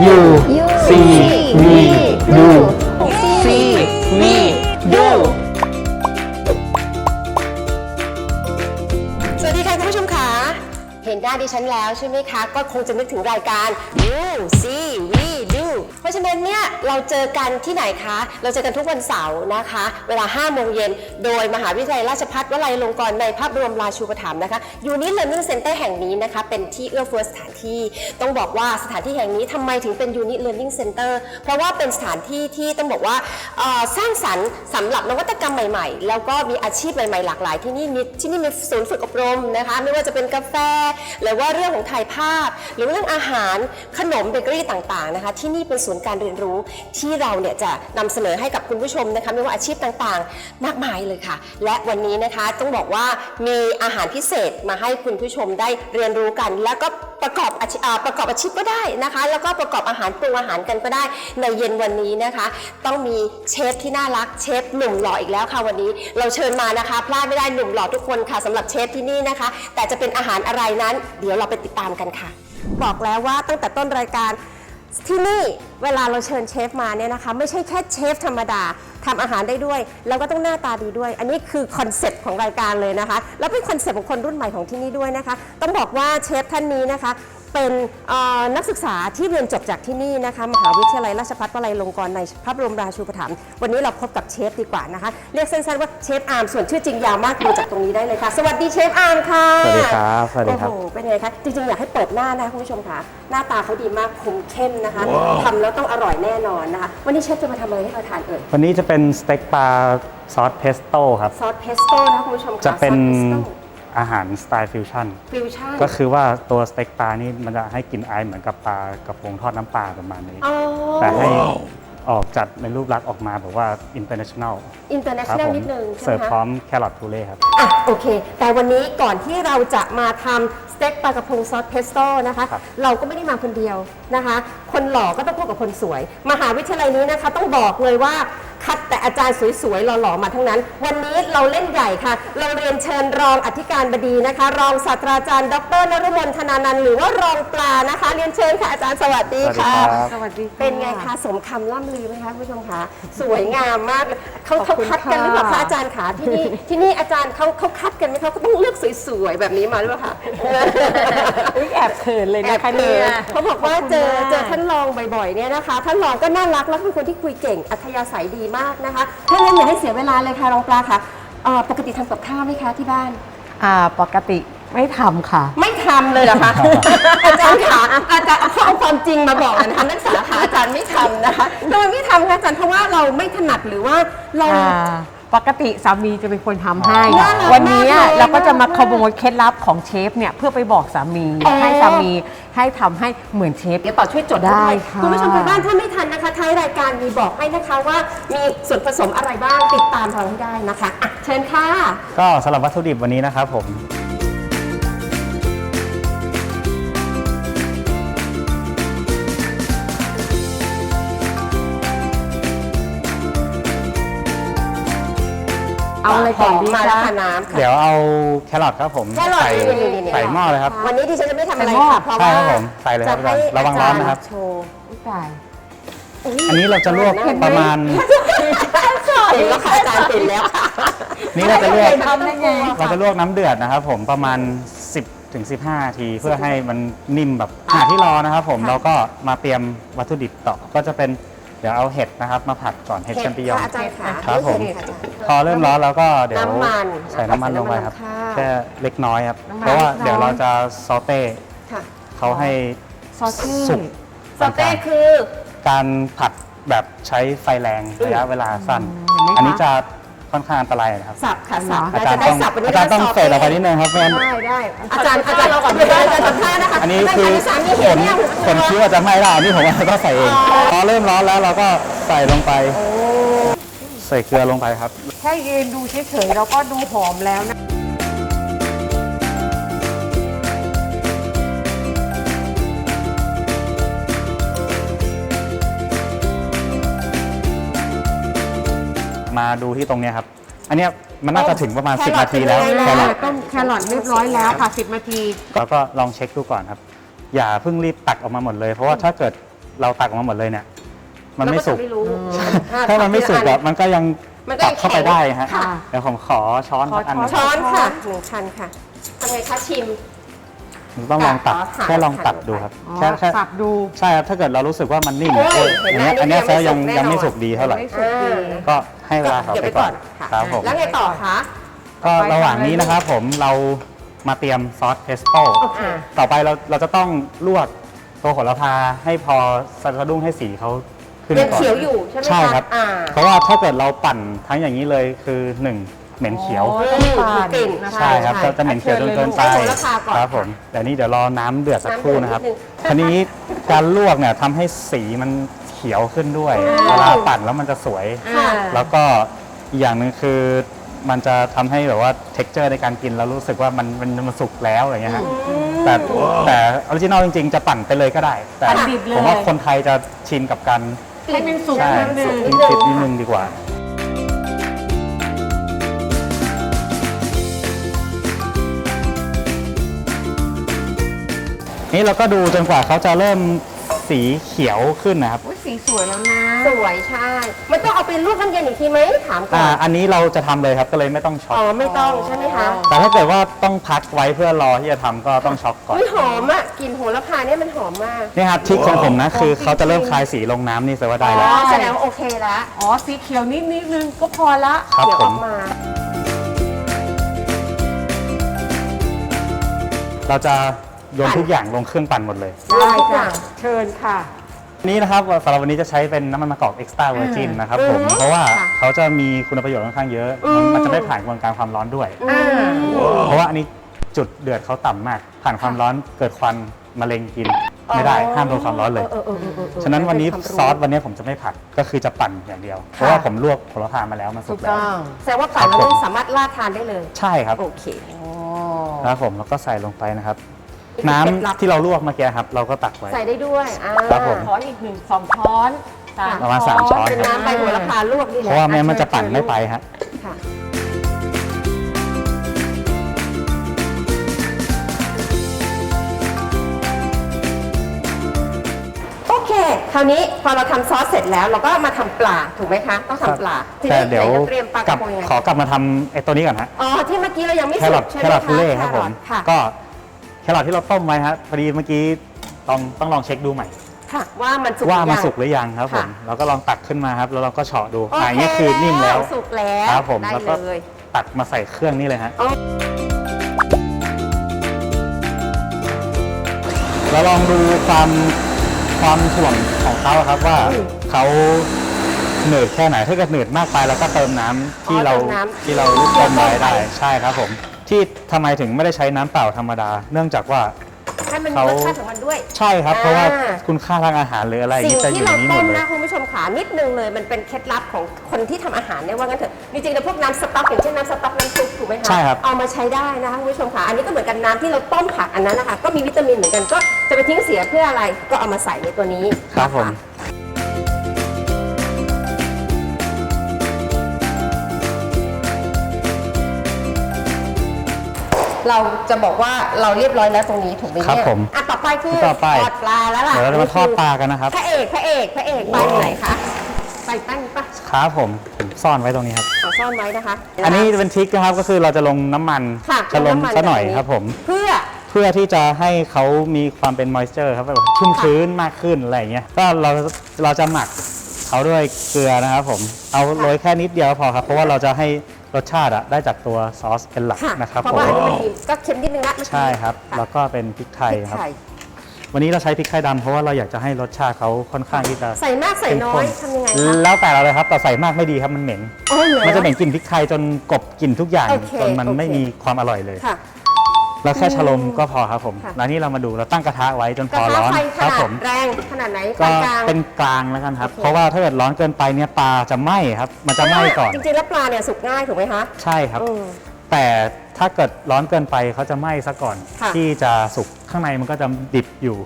U U C V Do C V Do สวัสดีค่ะคุณผู้ชมค่ะเห็นหน้าดิฉันแล้วใช่ไหมคะ ก็คงจะนึกถึงรายการ You See We Do เพ ราะฉะนั้นเนี่ยเราเจอกันที่ไหนคะ เราเจอกันทุกวันเสาร์นะคะ เวลา5โมงเย็นโดยมหาวิทยาลัยราชภัฏวลัยลงกรณ์ในภาพรวมราชูปถัมภ์นะคะ Unit Learning Center แห่งนี้นะคะเป็นที่เอื้อเฟื้อสถานที่ ต้องบอกว่าสถานที่แห่งนี้ทำไมถึงเป็น Unit Learning Center เพราะว่าเป็นสถานที่ที่ต้องบอกว่าสร้างสรรค์สำหรับนวัตกรรมใหม่ๆ แล้วก็มีอาชีพใหม่ๆ หลากหลาย ที่นี่มีที่นี่มีศูนย์ฝึกอบรมนะคะ ไม่ว่าจะเป็นกาแฟ หรือว่าเรื่องของถ่ายภาพ หรือเรื่องอาหารขนมเบเกอรี่ต่างๆนะคะ ที่นี่เป็นศูนย์การเรียนรู้ ที่เราเนี่ยจะนำเสนอให้กับคุณผู้ชมนะคะไม่ว่าอาชีพต่างๆ มากมายเลยค่ะ และวันนี้นะคะต้องบอกว่ามีอาหารพิเศษมาให้คุณผู้ชมได้เรียนรู้กัน แล้วก็ประกอบอาชีพประกอบอาชีพก็ได้นะคะ แล้วก็ประกอบอาหารปรุงอาหารกันก็ได้ในเย็นวันนี้นะคะ ต้องมีเชฟที่น่ารักเชฟหนุ่มหล่ออีกแล้วค่ะวันนี้ เราเชิญมานะคะ พลาดไม่ได้หนุ่มหล่อทุกคนค่ะสำหรับเชฟที่นี่นะคะ แต่จะเป็นอาหารอะไรนั้น เดี๋ยวเราไปติดตามกันค่ะ บอกแล้วว่าตั้งแต่ต้นรายการ ที่นี่เวลาเราเชิญเชฟมาเนี่ยนะคะ ไม่ใช่แค่เชฟธรรมดาทำอาหารได้ด้วย แล้วก็ต้องหน้าตาดีด้วย อันนี้คือคอนเซ็ปต์ของรายการเลยนะคะ แล้วเป็นคอนเซ็ปต์ของคนรุ่นใหม่ของที่นี่ด้วยนะคะ ต้องบอกว่าเชฟท่านนี้นะคะ เป็นเอ่อนักศึกษาที่เรียนจบจากที่นี่นะคะมหาวิทยาลัยราชภัฏวลัยลงกรณ์ในพระบรมราชูปถัมภ์วันนี้เราพบกับเชฟดีกว่านะคะ เรียกสั้นๆว่าเชฟอาร์มส่วนชื่อจริงยาวมากดูจากตรงนี้ได้เลยค่ะ สวัสดีเชฟอาร์มค่ะสวัสดีครับสวัสดีครับโอ้โหเป็นไงคะจริงๆอยากให้เปิดหน้านะคะคุณผู้ชมคะหน้าตาเขาดีมากคมเข้มนะคะทำแล้วต้องอร่อยแน่นอนนะคะ วันนี้เชฟจะมาทำอะไรให้เราทานเอ่ยวันนี้จะเป็นสเต็กปลาซอสเพสโต้ครับซอสเพสโต้นะคะคุณผู้ชมคะจะเป็นซอสเพสโต้ อาหารสไตล์ฟิวชั่น ฟิวชั่นก็คือว่าตัวสเต็กปลานี่มันจะให้กลินไอายเหมือนกับปลากระพงทอดน้ำปลาประมาณนี้ อ๋อแต่ให้ออกจัดในรูปลักษณ์ออกมาแบบว่า international อินเตอร์เนครัชั่นแนลผมนิดนึงเสิใช่ร์ฟไหมพร้อคะมแครอททูเล่ครับ อะโอเค แต่วันนี้ก่อนที่เราจะมาทำสเต็กปลากระพงซอสเพสโต้นะคะ ครับ เราก็ไม่ได้มาคนเดียวนะคะ คนหล่อก็ต้องพูดกับคนสวย มหาวิทยาลัยนี้นะคะ ต้องบอกเลยว่าคัดแต่ อาจารย์สวยๆหล่อๆมาทั้งนั้น วันนี้เราเล่นใหญ่ค่ะ เราเรียนเชิญรองอธิการบดีนะคะ รองศาสตราจารย์ ดรนฤมลธนานันท์หรือว่ารองปลานะคะ เรียนเชิญค่ะอาจารย์สวัสดีค่ะ สวัสดีครับเป็นไงคะสมคำล่ำลือไหมคะคุณผู้ชมคะสวยงามมากเลยเขาเขาคัดกันหรือเปล่าคะอาจารย์คะที่นี่ที่นี่อาจารย์เขาเขาคัดกันไหมเขาก็ต้องเลือกสวยๆแบบนี้มาหรือเปล่าคะแอบเขินเลยแอนะบคะเขิเนี่ยนเขาบอกว่าเจอเจอท่านรองบ่อยๆเนี่ยนะคะ ท่านรองก็น่ารักแล้วเป็นคนที่คุยเก่งอัธยาศัยดีมากนะคะถ้างั้นอย่าให้เสียเวลาเลยค่ะรองปลาค่ะเอ่อปกติทำกับข้าวไหมคะที่บ้าน อ่าปกติไม่ทำค่ะ ไม่ทำเลยเหรอคะ อาจารย์ขาอาจารย์เอาเอาความจริงมาบอกเลยนะคะนักศึกษาขาอาจารย์ไม่ทำนะคะทำไมไม่ทำคะอาจารย์เพราะว่าเราไม่ถนัดหรือว่าเรา อ่า ปกติสามีจะเป็นคนทำให้ น่ารักวันนี้มากเลยเราก็จะมาน่ารักขโมยเคล็ดลับของเชฟเนี่ยเพื่อไปบอกสามีอ๋อให้สามีให้ทำให้เหมือนเชฟ เดี๋ยวต่อช่วยจดได้วยค่ะ คุณผู้ชมทางบ้านถ้าไม่ทันนะคะท้ายรายการมีบอกให้นะคะว่ามีส่วนผสมอะไรบ้างติดตามเราให้ได้นะคะอะเชิญค่ะ ก็สำหรับวัตถุดิบวันนี้นะครับผม เอาอะไรก่อนดีมาแล้วคะค่ะน้ำค่ะ เดี๋ยวเอาแครอทครับผมแครอทใส่นี่ๆๆๆ ใส่หม้อเลยครับ วันนี้ดิฉันจะไม่ทำอะไรใส่หม้อ ค่ะเพราะใช่ว่าครับผมใส่เลยครับจะให้ระวังร้อนนะครับาจาย์โชว์อุ๊ยตาย อันนี้เราจะลวกเห็นไหมประมาณ เห็นแล้วค่ะอาจารย์เห็นแล้วค่ะ นี่เราจะลวก ทำได้ไง เราจะลวกน้ำเดือดนะครับผมประมาณ 10ถึง15นาทีเพื่อให้มันนิ่มแบบหาที่รอนะครับผมค่ะเราก็มาเตรียมวัตถุดิบต่อก็จะเป็น เดี๋ยวเอาเห็ดนะครับมาผัดก่อนเห็ดแชมปิญอง ค่ะอาจารย์ค่ะครับผม เห็ดค่ะอาจารย์ พอเริ่มร้อนแล้วก็เดี๋ยวน้ำมันใส่น้ำมันใส่ลน้ำมันงไปครับ ค่ะแค่เล็กน้อยครับ น้ำมันเพราะว่าเล็กน้อย เดี๋ยวเราจะซอเต้ค่ะเขาให้ ซอสซี่สุก สเต้คือ การผัดแบบใช้ไฟแรงระยะเวลาสั้นเห็นไหมคะ อันนี้จะ ค่อนข้างอันตรายนะครับ สับค่ะสับอาจารย์ได้ต้องสับวันนี้อาจารย์ต้องได้เฟดออกไปนิดนึงครับไม่งั้นได้ได้อาจารย์อาจารย์เราก่อนไม่ได้อาจารย์ทำท่านะคะอันนี้คือสามีผเห็นลเนี่ยผลคิดว่าจะไม่ได้อันนี้ผมว่าต้องใส่เองพอเริ่มร้อนแล้วเราก็ใส่ลงไป ใส่เกลือลงไปครับ แค่ยืนดูเฉยๆเราก็ดูหอมแล้วนะ มาดูที่ตรงเนี้ยครับ อันเนี้ยมันน่าจะถึงประมาณ 10 นาทีแล้วแคแครรออททต้มแครอทเรียบร้อยแล้วค่ะ 10 นาทีเราก็ลองเช็คดูก่อนครับ อย่าเพิ่งรีบตักออกมาหมดเลย เพราะว่าถ้าเกิดเราตักออกมาหมดเลยเนี่ย มันไม่สุกเราจะไม่รู้ ถ้ามันไม่สุกอะอะมันก็ยังมันก็ตัยักงเข้าไปแข็ง ได้ฮะค่ะ เดี๋ยวผมขอช้อนสักอันหนึ่งช้อนค่ะหนึ่งคันค่ะทำไงคะชิมผม ต้องลองตักอ๋อค่ะแค่ลองตักดูครับอ๋อแค่แค่สับดู ใช่ครับถ้าเกิดเรารู้สึกว่ามันนิ่มโอ้ยเอ้ยเห็นไหมอันเนี้ยอัอันนนี้เนี้ยยังยัยังไม่ไม่สุสุกกดีเท่าไหร่ ไม่สุกดี ก็ให้เวลาเขาเดี๋ยวไปไปก่ก่ออนนค่ะครับผมแล้วไงต่อคะก็ระหว่างนี้นะครับผมเรามาเตรียมซอสเพสโต้โอเคต่อไปเราเราจะต้องลวกตัวโหระพาให้พอสะดุ้งให้สีเขาขึ้นยังก่อนเขียวอยู่ใช่ไหมคะใช่ครับ อ่า เพราะว่าถ้าเกิดเราปั่นทั้งอย่างนี้เลยคือหนึ่ง เหม็นเขียว โอ้อืมต้องปั่นกลิ่นนะคะใช่ครับจะจะเหม็นเขียวจนเกินไปใช้โหระพาก่อน ครับผมเดี๋ยวนี้เดี๋ยวรอน้ำเดือดสักครู่นะครับน้ำเดือดนิดนึงทีนี้การลวกเนี่ยทำให้สีมันเขียวขึ้นด้วยเวลาปั่นแล้วมันจะสวยอ่าแล้วก็อีกอย่างหนึ่งคือมันจะทำให้แบบว่า t e x t อร์ในการกินแล้วรู้สึกว่ามันมันมันสุกแล้วอย่างเงี้ยฮะแต่แต่ออริจินอลจริงๆ จะปั่นไปเลยก็ได้ แต่ปั่นดิบเลย ผมว่าคนไทยจะชินกับการให้มันสุกใช่นิดนึงกินติดนิดนึงดีกว่า นี่เราก็ดูจนกว่าเขาจะเริ่มสีเขียวขึ้นนะครับอุ๊ยสีสวยแล้วนะ สวยใช่ มันต้องเอาไปลวกน้ำเย็นอีกทีไหมถามก่ออ่านอันนี้เราจะทำเลยครับก็เลยไม่ต้องช็ออ๋กอไม่ต้องใช่ไหมคะแต่ถ้าเกิดว่าต้องพักไว้เพื่อรอที่จะทำก็ต้องช็อกก่อนอุ้ยหอมอะกลิ่นโหระพาเนี่ยมันหอมมากนี่ครับทริคของผมนะคือเขาจะเริ่มคลายสีลงน้ำนี่แสดงว่าได้แล้วอ๋อแสดงว่าโอเคแล้วอ๋อสีเขียวนิดนิดนึงก็พอละ ครับเดี๋ยวผออมกมา เราจะ โยนทุกอย่างลงเครื่องปั่นหมดเลย ได้ค่ะเชิญค่ะ นี่นะครับสำหรับวันนี้จะใช้เป็นน้ำมันมะกอก extra virgin อืมนะครับผมอืมเพราะว่าค่ะเขาจะมีคุณประโยชน์ค่อนข้างเยอะอืมมันจะไม่ผ่านกระบวนการความร้อนด้วยอ่าเพราะว่าอันนี้จุดเดือดเขาต่ำมาก ผ่านความร้อนเกิดควันมะเร็งกินไม่ได้ห้ามโดนความร้อนเลยออออเออเออเออฉะนั้นวันนี้เป็คามรู้ซอสวันนี้ผมจะไม่ผัดก็คือจะปั่นอย่างเดียว เพราะว่าผมลวกผลพามาแล้วมันสุถูกกแล้วต้องแสดงว่าปั่นครับแล้วผมนี่สามารถราดทานได้เลย ใช่ครับ โอเคโอ้แล้วผมแล้วก็ใส่ลงไปนะครับ นี่คือน้ำเคล็ดลับที่เราลวกเมื่อกี้ครับ เราก็ตักไว้ ใส่ได้ด้วยอ่าครับผม ช้อนอีกหนึ่งสองช้อนสามประมาณสามช้อนเป็นน้ำใบโหระพาลวกนี่แหเพละราะว่าแม้มันจะปั่นไม่ไปฮะ ค่ะ โอเค คราวนี้พอเราทำซอสเสร็จแล้ว เราก็มาทำปลาถูกไหมคะต้องทำปลาทีแต่นี้เดี๋ยวไหนจะเตรียมปลากกระลับพงยังไงขอกลับมาทำไอ้ตัวนี้ก่อนฮะ อ๋อที่เมื่อกี้เรายังไม่แคสุรอทกใช่แคไหมรอทคะฟูเล่ครับผมค่ะ ก็ แครอทที่เราต้มไว้ฮะพอดีเมื่อกี้ลองต้องลองเช็คดูใหม่ ค่ะ ว่ามันสุกว่าหรือมันยังสุกหรือยังครับผมค่ะเราก็ลองตักขึ้นมาครับ แล้วเราก็เฉาะดูโออ่าเคอย่างนี้คือนิ่มแล้วสุกแล้วครับผมได้แล้วก็เลยตักมาใส่เครื่องนี้เลยฮะอ๋อเราลองดูความความถ่วงของเขาครับว่าเขาหนืดแค่ไหนถ้าเกิดหนืดมากไปเราก็เติมน้ำที่เราที่เราต้มไว้ได้ใช่ครับผม ที่ทำไมถึงไม่ได้ใช้น้ำเปล่าธรรมดา เนื่องจากว่า ให้มันมีเขารสชาติของมันด้วย ใช่ครับ เพราะว่าอ่า คุณค่าทางอาหารหรืออะไรสิ่งนี่จะอที่ยู่ในเรานี้หมต้ดมเลย นะคุณผู้ชมขานิดนึงเลยมันเป็นเคล็ดลับของคนที่ทำอาหารเนี่ยว่างั้นเถอะจริงๆแล้วพวกน้ำสต๊อกอย่างเช่นน้ำสต๊อกน้ำซุปถูกไหมคะใช่ครับ เอามาใช้ได้นะคะคุณผู้ชมขาอันนี้ก็เหมือนกันน้ำที่เราต้มผักอันนั้นนะคะก็มีวิตามินเหมือนกันก็จะไปทิ้งเสียเพื่ออะไรก็เอามาใส่ในตัวนี้ ครับผม เราจะบอกว่าเราเรียบร้อยแล้วตรงนี้ถูกไหมครับเนี่ยผมอะต่อไปคือต่อไปทอดปลาแล้วล่ะเดี๋ยวเราจะมาทอดปลากันนะครับ พระเอกพระเอกพระเอกปลาอยู่ไหนคะใส่ตั้งปะครับผมผมซ่อนไว้ตรงนี้ครับ ขอซ่อนไว้นะคะอันนี้เป็นทริคนะครับก็คือเราจะลงน้ำมันค่ะจะลงน้ำมันซะหน่อยแบบนี้ครับผม เพื่อ เพื่อที่จะให้เขามีความเป็นมอยเจอร์ครับแบบชุ่มชื้นมากขึ้นอะไรอย่างเงี้ยก็เราเราจะหมักเขาด้วยเกลือนะครับผม เอาโรยแค่นิดเดียวพอครับ เพราะว่าเราจะให้ รสชาติอะได้จากตัวซอสเป็นหลักค่ะนะครับเพราะผมว่าอันนี้มันมีก็เค็มนิดนึงละเมื่อกี้ใช่ครับะแล้วก็เป็นพริกไทยพริกครับ ไทยวันนี้เราใช้พริกไทยดำเพราะว่าเราอยากจะให้รสชาติเขาค่อนข้างที่จะใส่มากใส่เข้มน้อข้ยนทำยังไงคะแล้วแต่เราเลยครับแต่ใส่มากไม่ดีครับมันเหม็น อ๋อเหรอ มันจะเหม็นกลิ่นพริกไทยจนกลบกลิ่นทุกอย่างโอเคจนมันโอเค ไม่มีความอร่อยเลย ค่ะ เราแค่ชะลมก็พอครับผมค่ะ แล้วนี่เรามาดูเราตั้งกระทะไว้จนกพระอทะร้อนไฟขครับนาผดม แรงขนาดไหนก็ปานกลาง เป็นกลางแล้วกันครับ โอเค เพราะว่าถ้าเกิดร้อนเกินไปเนี่ยปลาจะไหม้ครับ มันจะไหม้ก่อนจริงๆแล้วปลาเนี่ยสุกง่ายถูกไหมคะใช่ครับ อืม แต่ถ้าเกิดร้อนเกินไปเขาจะไหม้ซะก่อน ค่ะ ที่จะสุกข้างในมันก็จะดิบอยู่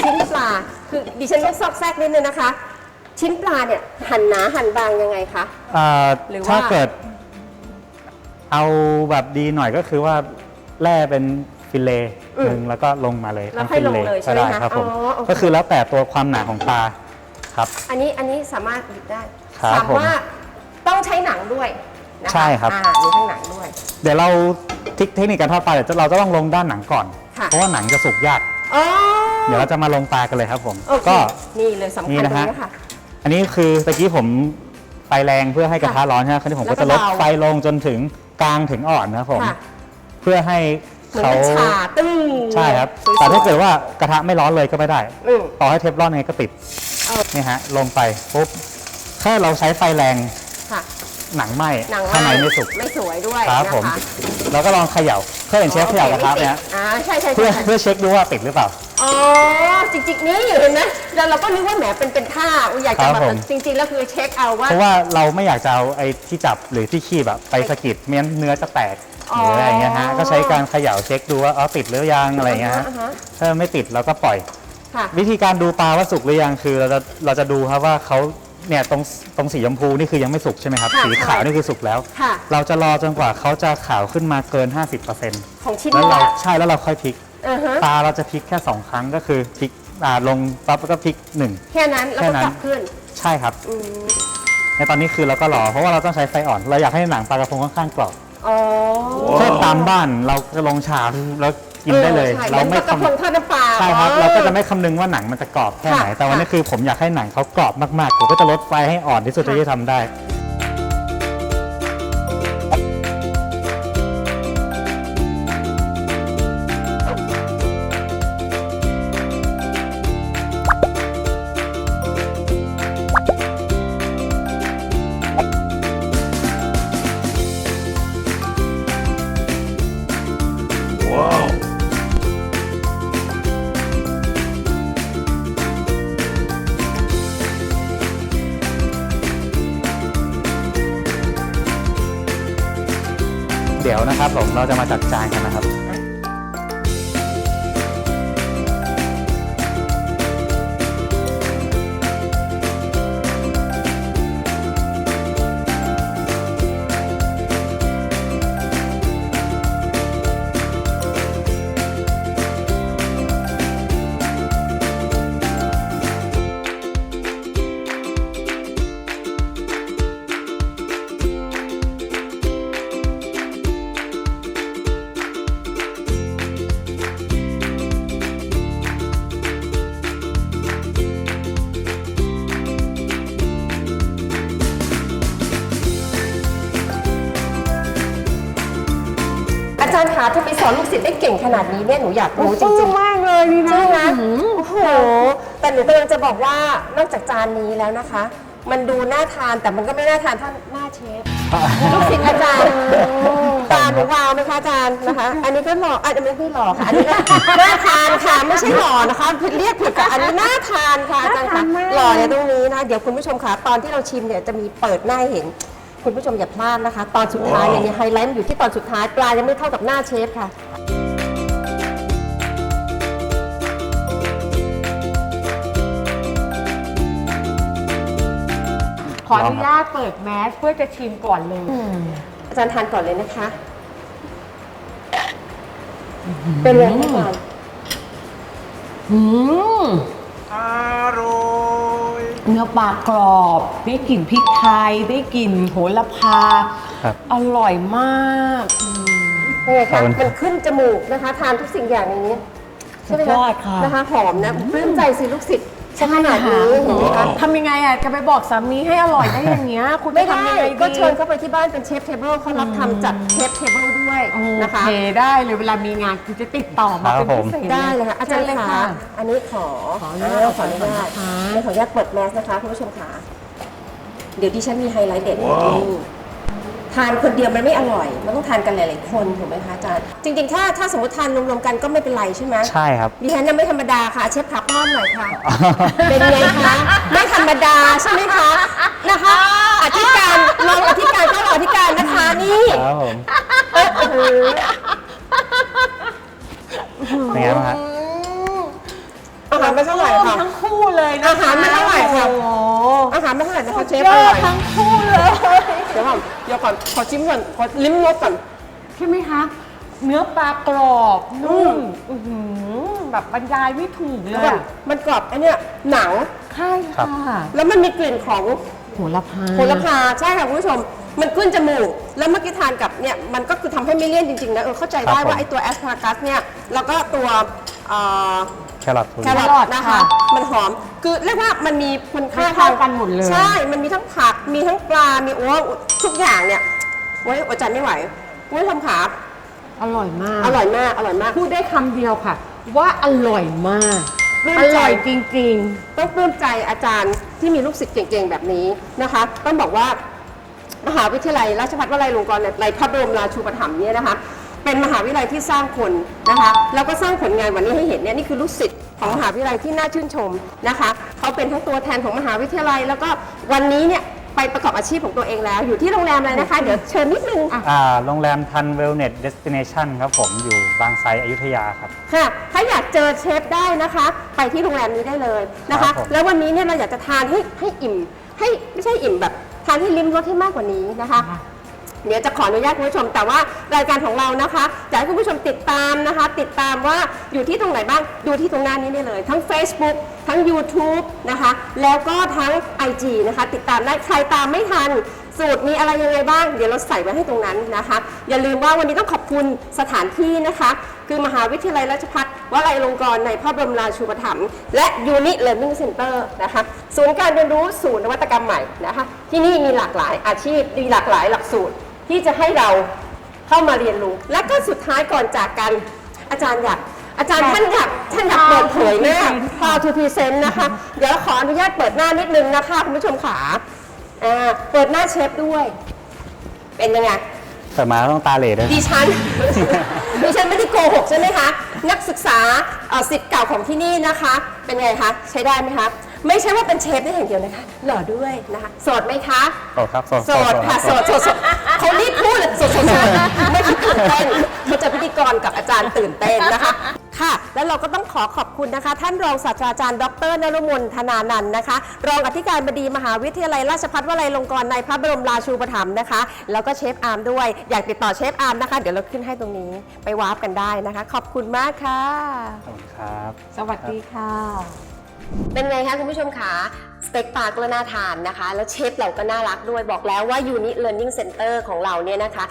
ชิ้นปลาคือดิฉันต้องซอกแซกนิดนึงนะคะ ชิ้นปลาเนี่ยหั่นหนาหั่นบางยังไงคะอ่าหรือว่า ถ้าเกิดเอาแบบดีหน่อยก็คือว่า แล่เป็นฟิเลต์หนึ่งแล้วก็ลงมาเลยแล้วทั้งค่อยฟิลงเลต์เลยใช่ก็ไหมได้คะครับผมอ๋อโอเค ก็คือแล้วแต่ตัวความหนาของปลาครับ อันนี้อันนี้สามารถหยิบได้ ครับสามารถต้องใช้หนังด้วยนะคะใช่ครับ อ่ามีทั้งหนังด้วย เดี๋ยวเราเทคเทคนิคการทอดปลาเดี๋ยวเราจะต้องลงด้านหนังก่อน ค่ะ เพราะว่าหนังจะสุกยาก อ๋อเดี๋ยวเราจะมาลงปลากันเลยครับผม โอเคก็ นี่เลยสำนี่คัญตรนะงฮะ นี้ค่ะ อันนี้คือตะกี้ผมไฟแรงเพื่อให้กระทะร้อนใช่ไหมคราวนี้ผมก็จะลดแล้วก็เบาไฟลงจนถึงกลางถึงอ่อนนะครับผม ค่ะ เพื่อให้เหมือนเขาเป็นฉาตึ้งใช่ครับ สวยๆแต่ถ้าเกิดว่ากระทะไม่ร้อนเลยก็ไม่ได้ อืม ต่อให้เทฟลอนยังไงก็ติดเออ นี่ฮะลงไปปุ๊บแค่เราใช้ไฟแรงค่ะหนังไหม้หนังข้างในไม่สุก ไม่สวยด้วยครับนะผมคะเราก็ลองเขย่าเคยเห็นเชฟเขย่ากระทะไหมฮะอ่าใช่ใช่เพื่อใช่เพื่อเช็คดูว่าติดหรือเปล่า อ๋อจริงๆนี่เห็นไหมแล้วเราก็นึกว่าแหมเป็นเป็นท่าอุ๊ยอยากจะครับแบบผม จริงๆแล้วคือเช็คเอาว่า เพราะว่าเราไม่อยากจะเอาไอ้ที่จับหรือที่คีบแบบไปสะกิดไม่งั้นเนื้อจะแตก หรืออะไรอย่างเงี้ยฮะอ๋อก็ใช้การเขย่าเช็คดูว่าอ๋อติดหรือยังอะไรอย่างเงี้ยฮะอ่าฮะถ้าไม่ติดเราก็ปล่อย ค่ะ วิธีการดูปลาว่าสุกหรือยังคือเราจะเราจะดูครับว่าเขาเนี่ยตรงตรงสีชมพูนี่คือยังไม่สุกใช่ไหมครับค่ะสีขาวนี่คือสุกแล้ว ค่ะ เราจะรอจนกว่าเขาจะขาวขึ้นมาเกิน 50%ของชิ้นแล้วนี้เราแหละใช่แล้วเราค่อยพลิก อ่าฮะปลาเราจะพลิกแค่ 2 ครั้งก็คือพลิกอ่าลงปั๊บแล้วก็พลิกหนึ่ง แค่นั้นแล้วแค่ก็นั้น กลับขึ้นใช่ครับ อืมในตอนนี้คือเราก็รอเพราะว่าเราต้องใช้ไฟอ่อน เราอยากให้หนังปลากระพงค่อนข้างกรอบ อ๋อเช่นตามบ้านเราจะลงชามแล้วกินได้เลย ออใช่เราไม่หอนปลากระพงคำทอดน้ำปลาใช่ครับอ๋อเราก็จะไม่คำนึงว่าหนังมันจะกรอบแค่ไหน ค่ะแต่วันนี้ค่ะคือผมอยากให้หนังเขากรอบมากๆผมก็จะลดไฟให้อ่อนที่สุดค่ะ ที่จะทำได้ เดี๋ยวนะครับผมเราจะมาจัดจานกันนะครับ สอนลูกศิษย์ได้เก่งขนาดนี้เนี่ยหนูอยากรู้จริงๆมากเลยนี่นะใช่ไหมโอ้โหแต่หนูกำลังจะบอกว่านอกจากจานนี้แล้วนะคะ มันดูน่าทานแต่มันก็ไม่น่าทานเท่าหน้าเชฟลูกศิษย์อาจารย์ตาหนูวาวไหมคะอาจารย์นะคะ อันนี้ก็หล่ออันนี้ไม่หล่อค่ะอันนี้ก็น่าทานค่ะไม่ใช่หล่อนะคะเรียกผิดกับอันนี้น่าทานค่ะอาจารย์คะหล่อในตรงนี้นะเดี๋ยวคุณผู้ชมค่ะตอนที่เราชิมเนี่ยจะมีเปิดหน้าให้เห็น คุณผู้ชมอย่าพลาดนะคะ ตอนสุดท้ายเนี่ยไฮไลท์มันอยู่ที่ตอนสุดท้ายปลายังไม่เท่ากับหน้าเชฟค่ะ ขออนุญาตเปิดแมสเพื่อจะชิมก่อนเลย อาจารย์ทานก่อนเลยนะคะ เป็นไงคะอาจารย์ อืมอร่อย เนื้อปลากรอบ ได้กลิ่นพริกไทย ได้กลิ่นโหระพา ครับ อร่อยมากอืมเป็นไงขอคะบคุณ มันขึ้นจมูกนะคะ ทานทุกสิ่งอย่างในนี้ใช่ไหมสุดยคะอดค่ะ นะคะ หอมนะปลื้มใจสิลูกศิษย์ ขนาดนี้เห็นไหมคะทำยังไงอะจะไปบอกสามีให้อร่อยได้อย่างเงี้ย คุณไม่จะได้ทำยังไงดีก็เชิญเข้าไปที่บ้านเป็นเชฟเทเบิลเขารับทำจัดเชฟเทเบิลด้วยโอนะคะเคได้เลยเวลามีงานคือจะติดต่อมาครับเป็นผมพิเศษ ได้เลยค่ะอาจารย์เชิญเลยคะค่ะอันนี้ขอขออนุญาตขออนุญาตนะคะเดี๋ยวขออนุญาตเปิดแมสนะคะคุณผู้ชมค่ะ เดี๋ยวดิฉันมีไฮไลท์เด็ดนี่ ทานคนเดียวมันไม่อร่อย มันต้องทานกันหลาย ๆ คนถูกไหมคะอาจารย์จริง ๆ ถ้าถ้าสมมติทานรวมๆกันก็ไม่เป็นไรใช่ไหมใช่ครับ ดิฉันยังไม่ธรรมดาค่ะเชฟขาป้อนหน่อยค่ะ เป็นไงคะไม่ธรรมดาใช่ไหมคะนะคะอธิการรองอธิการก็รองอธิการนะคะนี่ครับผมเออเออเป็นไงบ้างฮะอา หารไม่เท่าไหร่ค่ะ ทั้งคู่เลยนะอาหารไม่เท่าไหร่ค่ะ โอ้โหอาหารไม่เท่าไหร่นะคะเชฟยออร่ดอยทั้งคู่เลยเดี๋ยวก่อนเดี๋ยวก่อนขอชิมก่อนขอลิ้มรสก่อนใช่ไหมคะเนื้อปลากรอบนุ่มอื้อหือแบบบรรยายไม่ถูกเลแล้วยมันอะมันกรอบไอันเนี้ยหนังใช่ครับค่ะแล้วมันมีกลิ่นของ โหระพาโหระพาใช่ค่ะคุณผู้ชม มันขึ้นจมูก แล้วเมื่อกี้ทานกับเนี่ยมันก็คือทำให้ไม่เลี่ยนจริง ๆ นะเออเข้าใจได้ครับผม ว่าไอ้ตัวแอสพารากัสเนี่ย แล้วก็ตัวเอ่อ แครอททูแครอทนะคะ มันหอม คือเรียกว่ามันมีคุณค่ามันเข้ากันหมดเลย ใช่ มันมีทั้งผัก มีทั้งปลา มีโอ้ทุกอย่างเนี่ยโอ้ยอดใจไม่ไหวคุณผู้ชมขาอร่อยมาก อร่อยมาก อร่อยมาก พูดได้คำเดียวค่ะ ว่าอร่อยมาก ปลื้มอใจ ร่อยจริง ต้องปลื้มใจอาจารย์ที่มีลูกศิษย์เก่งๆ แบบนี้นะคะ ต้องบอกว่ามหาวิทยาลัยราชภัฏวลัยลงกรณ์ในพระบรมราชูปถัมภ์เนี่ยนะคะ เป็นมหาวิทยาลัยที่สร้างคนนะคะแล้วก็สร้างผลงานวันนี้ให้เห็นเนี่ยนี่คือลูกศิษย์ของมหาวิทยาลัยที่น่าชื่นชมนะคะเขาเป็นทั้งตัวแทนของมหาวิทยาลัย แล้วก็วันนี้เนี่ยไปประกอบอาชีพของตัวเองแล้ว อยู่ที่โรงแรมอะไรนะคะ เดี๋ยวเชิญนิดนึงอะอ่าโรงแรมทันเวลเน็ตเดสติเนชันครับผมอยู่บางไทรอยุธยาครับ ค่ะ ถ้าอยากเจอเชฟได้นะคะ ไปที่โรงแรมนี้ได้เลยนะครัคะ บผม แล้ววันนี้เนี่ยเราอยากจะทานให้ให้อิ่ม ให้ไม่ใช่อิ่มแบบทานให้ลิ้มรสให้มากกว่านี้นะคะค่ะ เดี๋ยวจะขออนุญาตคุณผู้ชม แต่ว่ารายการของเรานะคะอยากให้คุณผู้ชมติดตามนะคะ ติดตามว่าอยู่ที่ตรงไหนบ้างดูที่ตรงหน้านี้ได้เลย ทั้ง Facebook ทั้ง YouTube นะคะ แล้วก็ทั้ง IG นะคะ ติดตามได้ใครตามไม่ทันสูตรมีอะไรยังไงบ้าง เดี๋ยวเราใส่ไว้ให้ตรงนั้นนะคะ อย่าลืมว่าวันนี้ต้องขอบคุณสถานที่นะคะ คือมหาวิทยาลัยราชภัฏวลัยลงกรณ์ในพระบรมราชูปถัมภ์และยูนิเล a r n i n g Center นะคะศูนย์การเรียนรู้ศูนย์นวัตกรรมใหม่นะคะ ที่นี่มีหลากหลายอาชีพมีหลากหลายหลักสูตร ที่จะให้เราเข้ามาเรียนรู้ และก็สุดท้ายก่อนจากกัน อาจารย์อยากอาจารย์ท่านอยากท่านอยากเปิดเผยมาก How to present นะคะ เดี๋ยวขออนุญาตเปิดหน้านิดนึงนะคะคุณผู้ชมขาอ่าเปิดหน้าเชฟด้วย เป็นยังไงเปิดมาต้องตาเหล่ด้วยดิฉัน ดิฉันไม่ได้โกหกใช่ไหมคะ นักศึกษาเอ่อสิทธิ์เก่าของที่นี่นะคะ เป็นไงคะ ใช้ได้ไหมคะ ไม่ใช่ว่าเป็นเชฟได้อย่างเดียวนะคะ หล่อด้วยนะคะโสดไหมคะโสดครับโสดโสดค่ะโสดโสดโสดเขารีบพูดเลยโสดโสดโสดไม่ใช่ตื่นเต้นเขาจะพิธีกรกับอาจารย์ตื่นเต้นนะคะค่ะ แล้วเราก็ต้องขอขอบคุณนะคะ ท่านรองศาสตราจารย์ ดรนรมนธนานันท์นะคะ รองอธิการบดีมหาวิทยาลัยราชภัฏวลัยลงกรณ์ในพระบรมราชูปถัมภ์นะคะ แล้วก็เชฟอาร์มด้วย อยากติดต่อเชฟอาร์มนะคะ เดี๋ยวเราขึ้นให้ตรงนี้ไปวาร์ปกันได้นะคะ ขอบคุณมากค่ะ ขอบคุณครับๆสวัสดีค่ะ เป็นไงคะคุณผู้ชมคะสเต็กปลาก็น่าทานนะคะ แล้วเชฟเราก็น่ารักด้วยบอกแล้วว่า Unit Learning Center ของเราเนี่ยนะคะ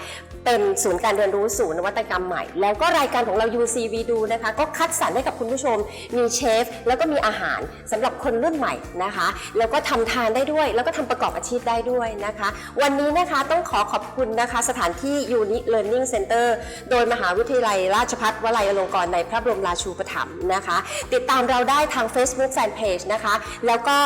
เป็นศูนย์การเรียนรู้ศูนย์นวัตกรรมใหม่ แล้วก็รายการของเรา UCV ดูนะคะ ก็คัดสรรให้กับคุณผู้ชม มีเชฟ แล้วก็มีอาหารสำหรับคนรุ่นใหม่นะคะ แล้วก็ทำทานได้ด้วย แล้วก็ทำประกอบอาชีพได้ด้วยนะคะ วันนี้นะคะต้องขอขอบคุณนะคะ สถานที่ Uni Learning Center โดยมหาวิทยาลัยราชภัฏวลัยอลงกรณ์ในพระบรมราชูปถัมภ์นะคะ ติดตามเราได้ทาง Facebook Fanpage นะคะ แล้วก็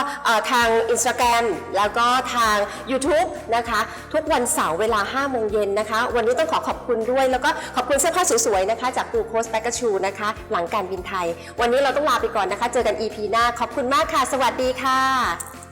ทาง Instagram แล้วก็ทาง YouTube นะคะ ทุกวันเสาร์เวลา5โมงเย็นนะคะวันันนี้ต้องขอขอบคุณด้วย แล้วก็ขอบคุณเสื้อผ้าสวยๆนะคะ จากกูโคสแบกชูนะคะ หลังการบินไทย วันนี้เราต้องลาไปก่อนนะคะ เจอกัน EP หน้า ขอบคุณมากค่ะ สวัสดีค่ะ